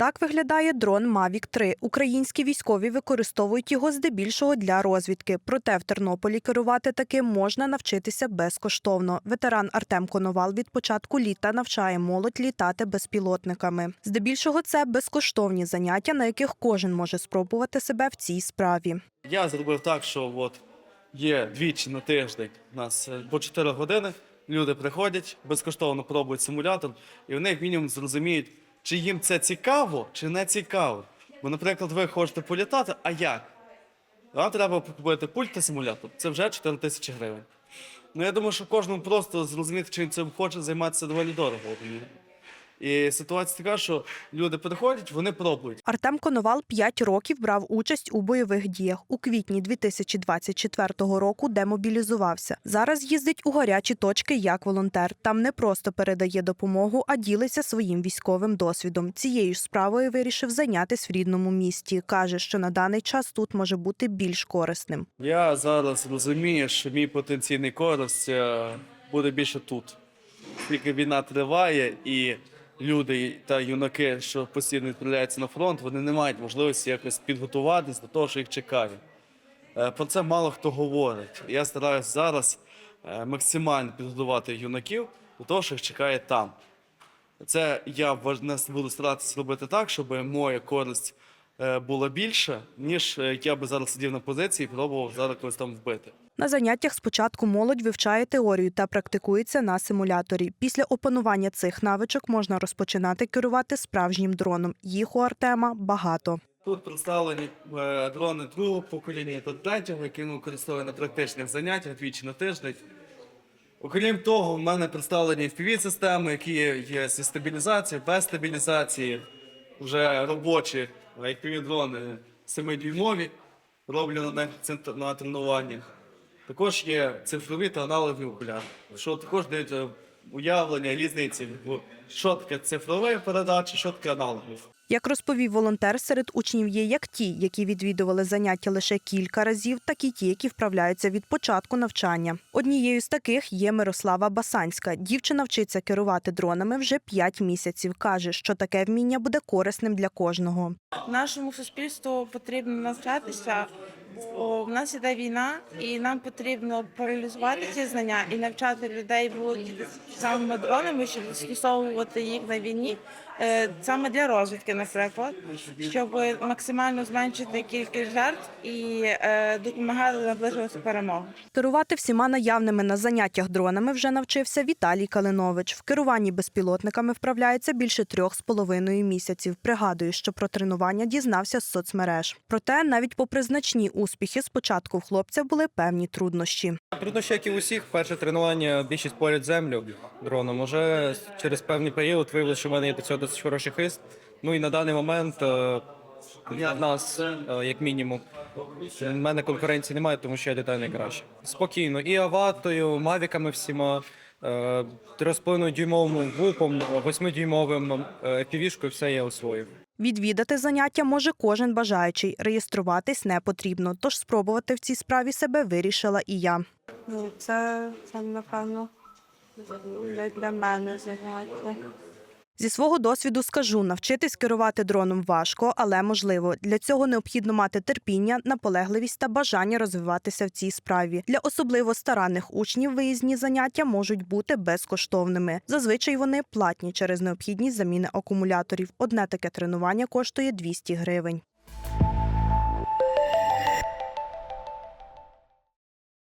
Так виглядає дрон Mavic 3. Українські військові використовують його здебільшого для розвідки. Проте в Тернополі керувати таким можна навчитися безкоштовно. Ветеран Артем Коновал від початку літа навчає молодь літати безпілотниками. Здебільшого це безкоштовні заняття, на яких кожен може спробувати себе в цій справі. Я зробив так, що от є двічі на тиждень у нас е, по 4 години. Люди приходять, безкоштовно пробують симулятор, і вони як мінімум зрозуміють, чи їм це цікаво, чи не цікаво. Бо, наприклад, ви хочете політати, а як? Вам треба купити пульт та симулятор. Це вже 4 тисячі гривень. Ну я думаю, що кожному просто зрозуміти, чим цим хоче займатися доволі дорого. І ситуація така, що люди приходять, вони пробують. Артем Коновал 5 років брав участь у бойових діях. У квітні 2024 року демобілізувався. Зараз їздить у гарячі точки як волонтер. Там не просто передає допомогу, а ділиться своїм військовим досвідом. Цією ж справою вирішив зайнятися в рідному місті. Каже, що на даний час тут може бути більш корисним. Я зараз розумію, що мій потенційний користь е, буде більше тут. Тільки війна триває, і люди та юнаки, що постійно відправляються на фронт, вони не мають можливості якось підготуватись до того, що їх чекає. Е, Про це мало хто говорить. Я стараюся зараз е, максимально підготувати юнаків до того, що їх чекає там. Це я буду старатися робити так, щоб моя користь е, була більша, ніж я би зараз сидів на позиції і пробував зараз когось там вбити. На заняттях спочатку молодь вивчає теорію та практикується на симуляторі. Після опанування цих навичок можна розпочинати керувати справжнім дроном. Їх у Артема багато. Тут представлені е, дрони другого покоління та третього, які ми використовуємо на практичних заняттях двічі на тиждень. Окрім того, в мене представлені FPV-системи, які є, зі стабілізацією, без стабілізації, вже робочі FPV-дрони 7-дюймові, роблю на на тренуваннях. Також є цифрові та аналогові окуляри, що також дають е, уявлення різниці, що таке цифрові передачі, що таке аналогові. Як розповів волонтер, серед учнів є як ті, які відвідували заняття лише кілька разів, так і ті, які вправляються від початку навчання. Однією з таких є Мирослава Басанська. Дівчина вчиться керувати дронами вже 5 місяців. каже, що таке вміння буде корисним для кожного. Нашому суспільству потрібно навчатися, бо в нас іде війна, і нам потрібно паралізувати ці знання і навчати людей володіти самими дронами, щоб застосовувати їх на війні, е, саме для розвідки, наприклад, щоб максимально зменшити кількість жертв і е, допомагати наближувати перемогу. Керувати всіма наявними на заняттях дронами вже навчився Віталій Калинович. В керуванні безпілотниками вправляється більше трьох з половиною місяців. Пригадує, що про тренування дізнався з соцмереж. Проте, навіть попри значні успіхи, спочатку в хлопця були певні труднощі. Труднощі, як і у всіх, перше тренування більшість поряд землю дроном. Уже через певний період виявилося, що в мене є до цього досить хороший хист. Ну і на даний момент е, в нас, е, як мінімум, в мене конкуренції немає, тому що я літаю найкраще. Спокійно. І аватою, мавіками всіма, е, 3,5 дюймовим гупом, 8 дюймовим півішкою все я освоїв. Відвідати заняття може кожен бажаючий. Реєструватись не потрібно, тож спробувати в цій справі себе вирішила і я. Ну, це, це напевно для, мене заняття. Зі свого досвіду скажу, навчитись керувати дроном важко, але можливо. Для цього необхідно мати терпіння, наполегливість та бажання розвиватися в цій справі. Для особливо старанних учнів виїзні заняття можуть бути безкоштовними. Зазвичай вони платні через необхідність заміни акумуляторів. Одне таке тренування коштує 200 гривень.